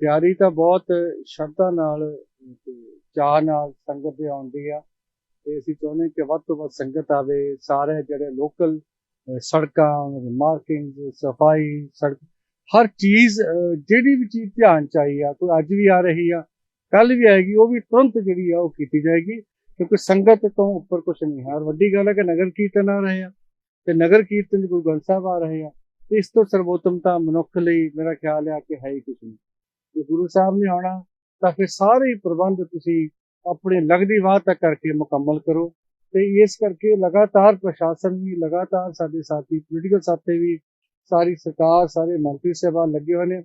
ਤਿਆਰੀ ਤਾਂ ਬਹੁਤ ਸ਼ਰਧਾ ਨਾਲ ਤੇ ਚਾਹ ਨਾਲ ਸੰਗਤ ਦੇ ਆਉਂਦੀ ਆ। ਤੇ ਅਸੀਂ ਚਾਹੁੰਦੇ ਕਿ ਵੱਧ ਤੋਂ ਵੱਧ ਸੰਗਤ ਆਵੇ, ਸਾਰੇ ਜਿਹੜੇ ਲੋਕਲ ਸੜਕਾਂ ਮਾਰਕਿੰਗ ਸਫ਼ਾਈ, ਸੜਕ, ਹਰ ਚੀਜ਼ ਜਿਹੜੀ ਵੀ ਚੀਜ਼ ਧਿਆਨ ਚ ਆਈ ਆ, ਕੋਈ ਅੱਜ ਵੀ ਆ ਰਹੀ ਆ, ਕੱਲ ਵੀ ਆਏਗੀ, ਉਹ ਵੀ ਤੁਰੰਤ ਜਿਹੜੀ ਆ ਉਹ ਕੀਤੀ ਜਾਏਗੀ, ਕਿਉਂਕਿ ਸੰਗਤ ਤੋਂ ਉੱਪਰ ਕੁਝ ਨਹੀਂ ਹੈ। ਔਰ ਵੱਡੀ ਗੱਲ ਹੈ ਕਿ ਨਗਰ ਕੀਰਤਨ ਆ ਰਹੇ ਆ, ਤੇ ਨਗਰ ਕੀਰਤਨ 'ਚ ਗੁਰੂ ਗ੍ਰੰਥ ਸਾਹਿਬ ਆ ਰਹੇ ਆ, ਇਸ ਤੋਂ ਸਰਵੋਤਮਤਾ ਮਨੁੱਖ ਲਈ ਮੇਰਾ ਖਿਆਲ ਹੈ ਕਿ ਹੈ ਹੀ ਕੁਝ ਨਹੀਂ। ਜੇ ਗੁਰੂ ਸਾਹਿਬ ਨੇ ਆਉਣਾ, ਤਾਂ ਫਿਰ ਸਾਰੇ ਪ੍ਰਬੰਧ ਤੁਸੀਂ ਆਪਣੇ ਲਗਦੀ ਵਾਹ ਤੱਕ ਕਰਕੇ ਮੁਕੰਮਲ ਕਰੋ। ਤੇ ਇਸ ਕਰਕੇ ਲਗਾਤਾਰ ਪ੍ਰਸ਼ਾਸਨ ਵੀ, ਲਗਾਤਾਰ ਸਾਡੇ ਸਾਥੀ ਪੋਲੀਟੀਕਲ ਸਾਥੀ ਵੀ, ਸਾਰੀ ਸਰਕਾਰ, ਸਾਰੇ ਮੰਤਰੀ ਸਾਹਿਬਾਨ ਲੱਗੇ ਹੋਏ ਨੇ।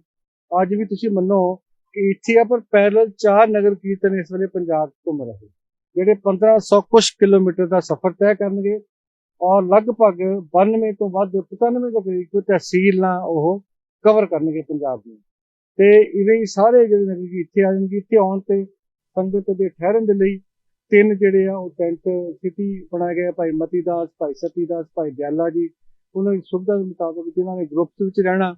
ਅੱਜ ਵੀ ਤੁਸੀਂ ਮੰਨੋ ਕਿ ਇੱਥੇ ਆ ਪਰ ਪੈਰਲ ਚਾਰ ਨਗਰ ਕੀਰਤਨ ਇਸ ਵੇਲੇ ਪੰਜਾਬ ਘੁੰਮ ਰਹੇ ਜਿਹੜੇ 1500 ਕੁਛ ਕਿਲੋਮੀਟਰ ਦਾ ਸਫ਼ਰ ਤੈਅ ਕਰਨਗੇ ਔਰ ਲਗਭਗ 92 ਤੋਂ ਵੱਧ 95 ਦੇ ਕਰੀਬ ਕੋਈ ਤਹਿਸੀਲਾਂ ਉਹ ਕਵਰ ਕਰਨਗੇ ਪੰਜਾਬ ਨੂੰ। ਤੇ ਇਵੇਂ ਹੀ ਸਾਰੇ ਜਿਹੜੇ ਨਗਰ ਕੀ ਇੱਥੇ ਆ ਜਾਣਗੇ, ਇੱਥੇ ਆਉਣ ਤੇ ਸੰਗਤ ਦੇ ਠਹਿਰਨ ਦੇ ਲਈ ਤਿੰਨ ਜਿਹੜੇ ਆ ਉਹ ਟੈਂਟ ਸਿਟੀ ਬਣਾਏ ਗਏ ਭਾਈ ਮਤੀ ਦਾਸ, ਭਾਈ ਸਤੀ ਦਾਸ, ਭਾਈ ਦਿਆਲਾ ਜੀ, ਉਹਨਾਂ ਦੀ ਸੁਵਿਧਾ ਦੇ ਮੁਤਾਬਕ ਜਿਨ੍ਹਾਂ ਨੇ ਗਰੁੱਪਸ ਵਿੱਚ ਰਹਿਣਾ,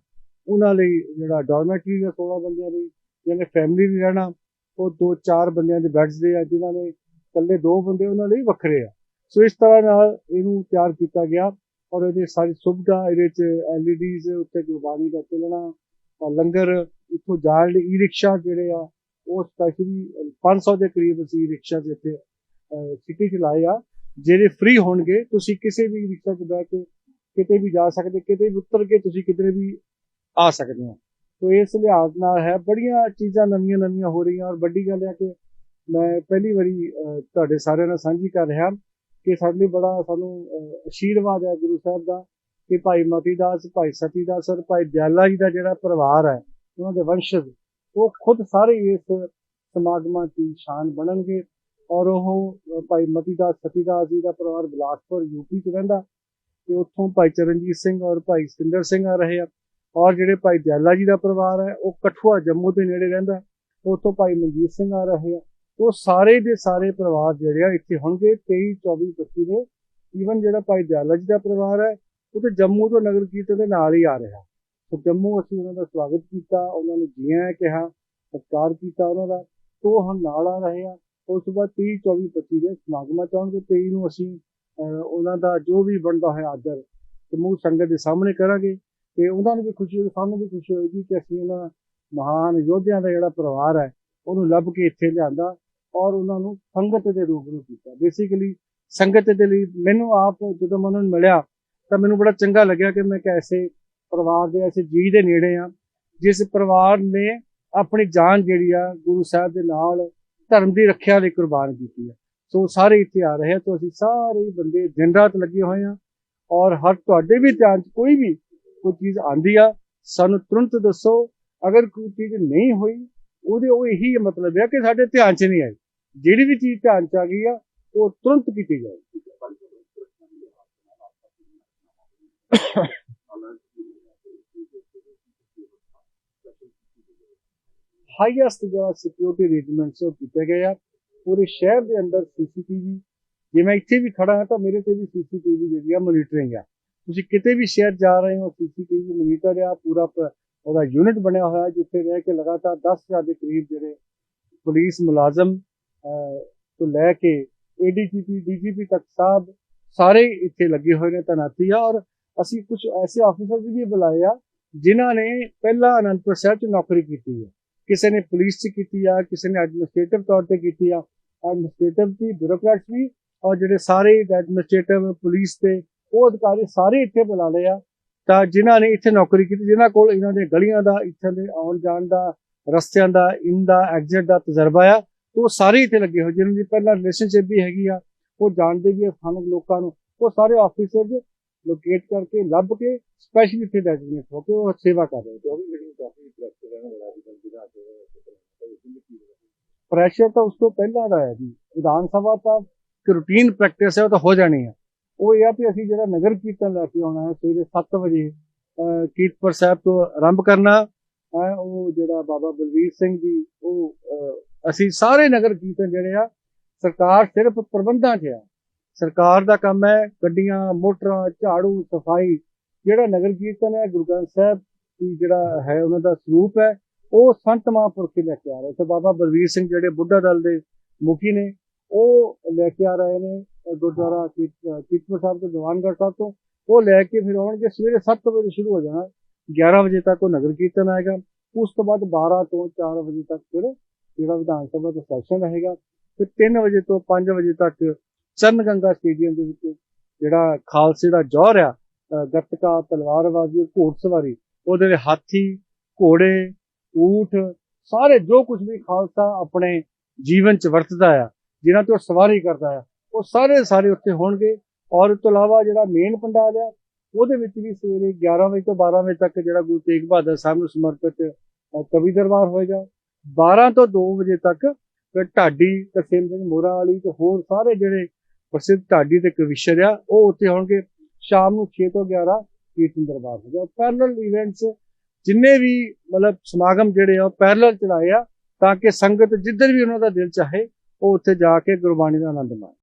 ਉਹਨਾਂ ਲਈ ਜਿਹੜਾ ਡਾਰਮੈਟਰੀ ਦਾ 16 ਬੰਦਿਆਂ ਦੀ ਜਿਹਨੇ ਫੈਮਿਲੀ ਵੀ ਰਹਿਣਾ, ਉਹ ਦੋ ਚਾਰ ਬੰਦਿਆਂ ਦੇ ਬੈੱਡਸ ਦੇ ਆ, ਜਿਨ੍ਹਾਂ ਨੇ ਇਕੱਲੇ ਦੋ ਬੰਦੇ ਉਹਨਾਂ ਲਈ ਵੱਖਰੇ ਆ। ਸੋ ਇਸ ਤਰ੍ਹਾਂ ਨਾਲ ਇਹਨੂੰ ਤਿਆਰ ਕੀਤਾ ਗਿਆ ਔਰ ਇਹਦੇ ਸਾਰੀ ਸੁਵਿਧਾ ਇਹਦੇ ਚ ਐਲਈਡੀਜ਼ ਉੱਤੇ ਗੁਰਬਾਣੀ ਦਾ ਚੱਲਣਾ ਲੰਗਰ ਇੱਥੋਂ ਜਾਣ ਲਈ ਈ ਰਿਕਸ਼ਾ ਜਿਹੜੇ ਆ ਉਹ ਸਪੈਸ਼ਲੀ 500 ਦੇ ਕਰੀਬ ਅਸੀਂ ਈ ਰਿਕਸ਼ਾ ਦੇ ਇੱਥੇ ਸਿਟੀ ਚ ਲਾਏ ਆ। ਜਿਹੜੇ ਫ੍ਰੀ ਹੋਣਗੇ ਤੁਸੀਂ ਕਿਸੇ ਵੀ ਰਿਕਸ਼ਾ 'ਚ ਬਹਿ ਕੇ ਕਿਤੇ ਵੀ ਜਾ ਸਕਦੇ ਕਿਤੇ ਵੀ ਉਤਰ ਕੇ ਤੁਸੀਂ ਕਿਤੇ ਵੀ ਆ ਸਕਦੇ ਹੋ। ਸੋ ਇਸ ਲਿਹਾਜ਼ ਨਾਲ ਹੈ ਬੜੀਆਂ ਚੀਜ਼ਾਂ ਨਵੀਆਂ ਨਵੀਆਂ ਹੋ ਰਹੀਆਂ ਔਰ ਵੱਡੀ ਗੱਲ ਹੈ ਕਿ ਮੈਂ ਪਹਿਲੀ ਵਾਰੀ ਤੁਹਾਡੇ ਸਾਰਿਆਂ ਨਾਲ ਸਾਂਝੀ ਕਰ ਰਿਹਾ ਕਿ ਸਾਡੇ ਲਈ ਬੜਾ ਸਾਨੂੰ ਅਹ, ਆਸ਼ੀਰਵਾਦ ਹੈ ਗੁਰੂ ਸਾਹਿਬ ਦਾ ਕਿ ਭਾਈ ਮਤੀ ਦਾਸ ਭਾਈ ਸਤੀ ਦਾਸ ਔਰ ਭਾਈ ਦਿਆਲਾ ਜੀ ਦਾ ਜਿਹੜਾ ਪਰਿਵਾਰ ਹੈ ਉਹਨਾਂ ਦੇ ਵੰਸ਼ਜ ਉਹ ਖੁਦ ਸਾਰੇ ਇਸ ਸਮਾਗਮਾਂ ਦੀ ਸ਼ਾਨ ਬਣਨਗੇ ਔਰ ਉਹ ਭਾਈ ਮਤੀ ਦਾਸ ਸਤੀ ਜੀ ਦਾ ਪਰਿਵਾਰ ਬਿਲਾਸਪੁਰ ਯੂਪੀ ਚ ਰਹਿੰਦਾ ਤੇ ਉੱਥੋਂ ਭਾਈ ਚਰਨਜੀਤ ਸਿੰਘ ਔਰ ਭਾਈ ਸਤਿੰਦਰ ਸਿੰਘ ਆ ਰਹੇ ਆ ਔਰ ਜਿਹੜੇ ਭਾਈ ਦਿਆਲਾ ਜੀ ਦਾ ਪਰਿਵਾਰ ਹੈ ਉਹ ਕਠੂਆ ਜੰਮੂ ਦੇ ਨੇੜੇ ਰਹਿੰਦਾ ਉੱਥੋਂ ਭਾਈ ਮਨਜੀਤ ਸਿੰਘ ਆ ਰਹੇ ਆ ਉਹ ਸਾਰੇ ਦੇ ਸਾਰੇ ਪਰਿਵਾਰ ਜਿਹੜੇ ਆ ਇੱਥੇ ਹੋਣਗੇ 23 24 25 ਦੇ ਈਵਨ ਜਿਹੜਾ ਭਾਈ ਦਿਆਲਾ ਜੀ ਦਾ ਪਰਿਵਾਰ ਹੈ ਉਹ ਤੇ ਜੰਮੂ ਤੋਂ ਨਗਰ ਕੀਰਤਨ ਦੇ ਨਾਲ ਹੀ ਆ ਰਿਹਾ ਸੋ ਜੰਮੂ ਅਸੀਂ ਉਹਨਾਂ ਦਾ ਸਵਾਗਤ ਕੀਤਾ, ਉਹਨਾਂ ਨੂੰ ਜੀਆਂ ਕਿਹਾ, ਸਤਿਕਾਰ ਕੀਤਾ ਉਹਨਾਂ ਦਾ, ਤੋਂ ਹੁਣ ਨਾਲ ਆ ਰਹੇ ਆ ਉਸ ਤੋਂ ਬਾਅਦ 30 24 25 ਦੇ ਸਮਾਗਮਾਂ ਚ ਆਉਣਗੇ 23 ਨੂੰ ਅਸੀਂ ਉਹਨਾਂ ਦਾ ਜੋ ਵੀ ਬਣਦਾ ਹੋਇਆ ਆਦਰ ਸਮੂਹ ਸੰਗਤ ਦੇ ਸਾਹਮਣੇ ਕਰਾਂਗੇ ਤੇ ਉਹਨਾਂ ਨੂੰ ਵੀ ਖੁਸ਼ੀ ਹੋਈ, ਸਾਨੂੰ ਵੀ ਖੁਸ਼ੀ ਹੋਏਗੀ ਕਿ ਅਸੀਂ ਉਹਨਾਂ ਮਹਾਨ ਯੋਧਿਆਂ ਦਾ ਜਿਹੜਾ ਪਰਿਵਾਰ ਹੈ, ਉਹਨੂੰ ਲੱਭ ਕੇ ਇੱਥੇ ਲਿਆਂਦਾ ਔਰ ਉਹਨਾਂ ਨੂੰ ਸੰਗਤ ਦੇ ਰੂਪ ਨੂੰ ਕੀਤਾ। ਬੇਸਿਕਲੀ ਸੰਗਤ ਦੇ ਲਈ ਮੈਨੂੰ ਆਪ ਜਦੋਂ ਮੈਂ ਉਹਨਾਂ ਨੂੰ ਮਿਲਿਆ ਤਾਂ ਮੈਨੂੰ ਬੜਾ ਚੰਗਾ ਲੱਗਿਆ ਕਿ ਮੈਂ ਕੈਸੇ ਪਰਿਵਾਰ ਦੇ ਐਸੇ ਜੀ ਦੇ ਨੇੜੇ ਆ ਜਿਸ ਪਰਿਵਾਰ ਨੇ ਆਪਣੀ ਜਾਨ ਜਿਹੜੀ ਆ ਗੁਰੂ ਸਾਹਿਬ ਦੇ ਨਾਲ ਧਰਮ ਦੀ ਰੱਖਿਆ ਲਈ ਕੁਰਬਾਨ ਕੀਤੀ ਹੈ ਸੋ ਸਾਰੇ ਇੱਥੇ ਆ ਰਹੇ ਆ। ਤਾਂ ਅਸੀਂ ਸਾਰੇ ਬੰਦੇ ਦਿਨ ਰਾਤ ਲੱਗੇ ਹੋਏ ਆ ਔਰ ਹਰ ਤੁਹਾਡੇ ਵੀ ਧਿਆਨ 'ਚ ਕੋਈ ਵੀ ਕੋਈ ਚੀਜ਼ ਆਂਦੀ ਆ, ਸਾਨੂੰ ਤੁਰੰਤ ਦੱਸੋ। ਅਗਰ ਕੋਈ ਚੀਜ਼ ਨਹੀਂ ਹੋਈ, ਉਹਦੇ ਉਹ ਇਹੀ ਮਤਲਬ ਹੈ ਕਿ ਸਾਡੇ ਧਿਆਨ 'ਚ ਨਹੀਂ ਆਈ। ਜਿਹੜੀ ਵੀ ਚੀਜ਼ ਧਿਆਨ 'ਚ ਆ ਗਈ ਆ, ਉਹ ਤੁਰੰਤ ਕੀਤੀ ਜਾਏ ਹਾਈਐਸਟ ਜਿਹੜਾ ਸਿਕਿਉਰਿਟੀ ਅਰੇਂਜਮੈਂਟਸ ਉਹ ਕੀਤੇ ਗਏ ਆ। ਪੂਰੇ ਸ਼ਹਿਰ ਦੇ ਅੰਦਰ ਸੀਸੀਟੀਵੀ ਜੇ ਮੈਂ ਇੱਥੇ ਵੀ ਖੜਾ ਹਾਂ ਤਾਂ ਮੇਰੇ ਤੇ ਵੀ ਸੀਸੀਟੀਵੀ ਜਿਹੜੀ ਆ ਮੋਨੀਟਰਿੰਗ ਆ। ਤੁਸੀਂ ਕਿਤੇ ਵੀ ਸ਼ਹਿਰ ਜਾ ਰਹੇ ਹੋ ਸੀਸੀਟੀਵੀ ਮੋਨੀਟਰ ਆ, ਪੂਰਾ ਉਹਦਾ ਯੂਨਿਟ ਬਣਿਆ ਹੋਇਆ ਜਿੱਥੇ ਰਹਿ ਕੇ ਲਗਾਤਾਰ 10000 ਦੇ ਕਰੀਬ ਜਿਹੜੇ ਪੁਲਿਸ ਮੁਲਾਜ਼ਮ ਤੋਂ ਲੈ ਕੇ ਏਡੀਜੀਪੀ ਡੀਜੀਪੀ ਤੱਕ ਸਾਹਿਬ ਸਾਰੇ ਇੱਥੇ ਲੱਗੇ ਹੋਏ ਨੇ ਤੈਨਾਤੀ ਆ। ਔਰ ਅਸੀਂ ਕੁਝ ਐਸੇ ਆਫੀਸਰ ਵੀ ਬੁਲਾਏ ਆ, ਜਿਨ੍ਹਾਂ ਨੇ ਪਹਿਲਾਂ ਅਨੰਦਪੁਰ ਸਾਹਿਬ 'ਚ ਨੌਕਰੀ ਕੀਤੀ ਹੈ ਕਿਸੇ ਨੇ ਪੁਲਿਸ 'ਚ ਕੀਤੀ ਆ, ਕਿਸੇ ਨੇ ਐਡਮਿਨਿਸਟ੍ਰੇਟਿਵ ਤੌਰ ਤੇ ਕੀਤੀ ਆ ਐਡਮਿਨਿਸਟ੍ਰੇਟਿਵ ਦੀ ਬਿਊਰੋਕ੍ਰੈਟਸ ਵੀ ਔਰ ਜਿਹੜੇ ਸਾਰੇ ਐਡਮਿਨਿਸਟ੍ਰੇਟਿਵ ਪੁਲਿਸ ਦੇ ਉਹ ਅਧਿਕਾਰੀ ਸਾਰੇ ਇੱਥੇ ਬੁਲਾ ਲਏ ਆ ਤਾਂ ਜਿਨ੍ਹਾਂ ਨੇ ਇੱਥੇ ਨੌਕਰੀ ਕੀਤੀ, ਜਿਨ੍ਹਾਂ ਕੋਲ ਇਹਨਾਂ ਦੇ ਗਲੀਆਂ ਦਾ, ਇੱਥੇ ਦੇ ਆਉਣ ਜਾਣ ਦਾ, ਰਸਤਿਆਂ ਦਾ, ਇਨ ਐਗਜ਼ਿਟ ਦਾ ਤਜਰਬਾ ਆ, ਉਹ ਸਾਰੇ ਇੱਥੇ ਲੱਗੇ ਹੋਏ ਜਿਹਨਾਂ ਦੀ ਪਹਿਲਾਂ ਰਿਲੇਸ਼ਨਸ਼ਿਪ ਵੀ ਹੈਗੀ ਆ, ਉਹ ਜਾਣਦੇ ਵੀ ਆ ਸਥਾਨਕ ਲੋਕਾਂ ਨੂੰ, ਉਹ ਸਾਰੇ ਆਫੀਸਰ ਲੋਕੇਟ ਕਰਕੇ ਲੱਭ ਕੇ ਸਪੈਸ਼ਲੀ ਇੱਥੇ ਡੈਜ਼ਿਗਨੇਟ ਹੋ ਕੇ ਉਹ ਸੇਵਾ ਕਰ ਰਹੇ ਤੇ ਉਹ ਵੀ ਜਿਹੜੀ ਕਾਫੀ ਪ੍ਰੈਸ਼ਰ ਰਹਿਣ ਵਾਲਾ ਵੀ ਬੰਦੀ ਦਾ ਪ੍ਰੈਸ਼ਰ ਤਾਂ ਉਸ ਤੋਂ ਪਹਿਲਾਂ ਦਾ ਹੈ ਜੀ। ਵਿਧਾਨ ਸਭਾ ਤਾਂ ਇੱਕ ਰੂਟੀਨ ਪ੍ਰੈਕਟਿਸ ਹੈ ਉਹ ਤਾਂ ਹੋ ਜਾਣੀ ਹੈ। ਉਹ ਇਹ ਆ ਕਿ ਅਸੀਂ ਜਿਹੜਾ ਨਗਰ ਕੀਰਤਨ ਲੈ ਕੇ ਆਉਣਾ ਹੈ ਸਵੇਰੇ 7 ਵਜੇ ਅਹ, ਕੀਰਤਪੁਰ ਸਾਹਿਬ ਤੋਂ ਆਰੰਭ ਕਰਨਾ ਉਹ ਜਿਹੜਾ ਬਾਬਾ ਬਲਵੀਰ ਸਿੰਘ ਜੀ ਉਹ ਅਸੀਂ ਸਾਰੇ ਨਗਰ ਕੀਰਤਨ ਜਿਹੜੇ ਆ ਸਰਕਾਰ ਸਿਰਫ ਪ੍ਰਬੰਧਾਂ 'ਚ ਆ। ਸਰਕਾਰ ਦਾ ਕੰਮ ਹੈ ਗੱਡੀਆਂ, ਮੋਟਰਾਂ, ਝਾੜੂ, ਸਫ਼ਾਈ। ਜਿਹੜਾ ਨਗਰ ਕੀਰਤਨ ਹੈ, ਗੁਰੂ ਗ੍ਰੰਥ ਸਾਹਿਬ ਦੀ ਜਿਹੜਾ ਹੈ, ਉਹਨਾਂ ਦਾ ਸਰੂਪ ਹੈ, ਉਹ ਸੰਤ ਮਹਾਂਪੁਰਖ ਹੀ ਲੈ ਕੇ ਆ ਰਹੇ ਤੇ ਬਾਬਾ ਬਲਵੀਰ ਸਿੰਘ ਜਿਹੜੇ ਬੁੱਢਾ ਦਲ ਦੇ ਮੁਖੀ ਨੇ, ਉਹ ਲੈ ਕੇ ਆ ਰਹੇ ਨੇ, ਗੁਰਦੁਆਰਾ ਕੀਰਤ- ਕੀਰਤਪੁਰ ਸਾਹਿਬ ਤੋਂ, ਦੀਵਾਨਗੜ੍ਹ ਸਾਹਿਬ ਤੋਂ। ਉਹ ਲੈ ਕੇ ਫਿਰ ਆਉਣਗੇ, ਸਵੇਰੇ 7 ਵਜੇ ਸ਼ੁਰੂ ਹੋ ਜਾਣਾ। 11 ਵਜੇ ਤੱਕ ਉਹ ਨਗਰ ਕੀਰਤਨ ਆਏਗਾ। ਉਸ ਤੋਂ ਬਾਅਦ 12 ਤੋਂ 4 ਵਜੇ ਤੱਕ ਫਿਰ ਜਿਹੜਾ ਵਿਧਾਨ ਸਭਾ ਦਾ ਸੈਸ਼ਨ ਰਹੇਗਾ। ਫਿਰ 3 ਵਜੇ ਤੋਂ 5 ਵਜੇ ਤੱਕ ਚਰਨ ਗੰਗਾ ਸਟੇਡੀਅਮ ਦੇ ਵਿੱਚ ਜਿਹੜਾ ਖਾਲਸੇ ਦਾ ਜ਼ੋਹਰ ਆ ਗੱਤਕਾ, ਤਲਵਾਰਬਾਜ਼ੀ, ਘੋੜ ਸਵਾਰੀ, ਉਹਦੇ ਵਿੱਚ ਹਾਥੀ, ਘੋੜੇ, ਊਠ, ਸਾਰੇ ਜੋ ਕੁਝ ਵੀ ਖਾਲਸਾ ਆਪਣੇ ਜੀਵਨ ਚ ਵਰਤਦਾ ਆ, ਜਿਨ੍ਹਾਂ ਤੋਂ ਸਵਾਰੀ ਕਰਦਾ ਆ, ਉਹ ਸਾਰੇ ਸਾਰੇ ਉੱਥੇ ਹੋਣਗੇ। ਔਰ ਇਸ ਤੋਂ ਇਲਾਵਾ ਜਿਹੜਾ ਮੇਨ ਪੰਡਾਲ ਆ, ਉਹਦੇ ਵਿੱਚ ਵੀ ਸਵੇਰੇ 11 ਵਜੇ ਤੋਂ 12 ਵਜੇ ਤੱਕ ਜਿਹੜਾ ਗੁਰੂ ਤੇਗ ਬਹਾਦਰ ਸਾਹਿਬ ਨੂੰ ਸਮਰਪਿਤ ਕਵੀ ਦਰਬਾਰ ਹੋਏਗਾ। 12 ਤੋਂ 2 ਵਜੇ ਤੱਕ ਫਿਰ ਢਾਡੀ ਤਰਸੇਮ ਸਿੰਘ ਮੋਰਾ ਵਾਲੀ ਤੇ ਹੋਰ ਸਾਰੇ ਜਿਹੜੇ ਪ੍ਰਸਿੱਧ ਢਾਡੀ ਤੇ ਕਵਿਸ਼ਰ ਆ, ਉਹ ਉੱਥੇ ਹੋਣਗੇ ਸ਼ਾਮ ਨੂੰ 6 ਤੋਂ 11 ਕੀਰਤਨ ਦਰਬਾਰ ਹੋਗਾ ਪੈਰਲਲ ਇਵੈਂਟਸ ਜਿੰਨੇ ਵੀ ਮਤਲਬ ਸਮਾਗਮ ਜਿਹੜੇ ਆ, ਉਹ ਪੈਰਲਲ ਚਲਾਏ ਆ, ਤਾਂ ਕਿ ਸੰਗਤ ਜਿੱਧਰ ਵੀ ਉਹਨਾਂ ਦਾ ਦਿਲ ਚਾਹੇ, ਉਹ ਉੱਥੇ ਜਾ ਕੇ ਗੁਰਬਾਣੀ ਦਾ ਆਨੰਦ ਮਾਣੇ।